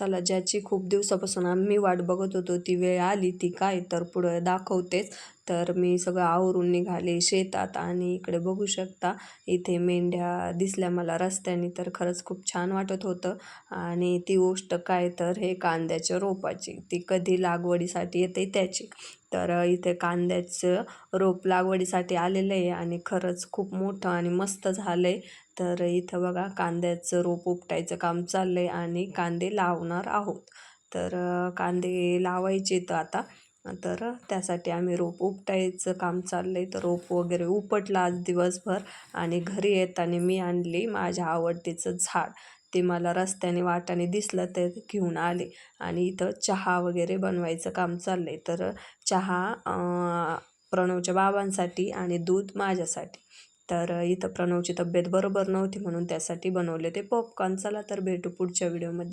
चला ज्याची खूप दिवसापासून आम्ही वाट बघत होतो ती वेळ आली ती काय? तर पुढं दाखवतेच. तर मी सगळं आवरून निघाले शेतात आणि इकडे बघू शकता इथे मेंढ्या दिसल्या मला रस्त्याने तर खरंच खूप छान वाटत होतं. आणि ती गोष्ट काय तर हे कांद्याच्या रोपाची. ती कधी लागवडीसाठी येते त्याची. तर इथे कांद्याचं रोप लागवडीसाठी आलेलं आहे आणि खरंच खूप मोठं आणि मस्त झालं आहे तर इथं बघा कांद्याचं रोप उपटायचं काम चाललं आहे आणि कांदे लावणार आहोत. तर कांदे लावायचे तर आता तर त्यासाठी आम्ही रोप उपटायचं काम चाललं आहे तर रोप वगैरे उपटलं आज दिवसभर आणि घरी येताना मी आणली माझ्या आवडतीचं झाड. ते मला रस्त्याने वाटाने दिसलं तर घेऊन आले आणि इथं चहा वगैरे बनवायचं काम चाललं आहे तर चहा प्रणवच्या बाबांसाठी आणि दूध माझ्यासाठी. तर इथं प्रणवची तब्येत बरोबर नव्हती म्हणून त्यासाठी बनवले ते पॉपकॉर्न चला तर भेटू पुढच्या व्हिडिओमध्ये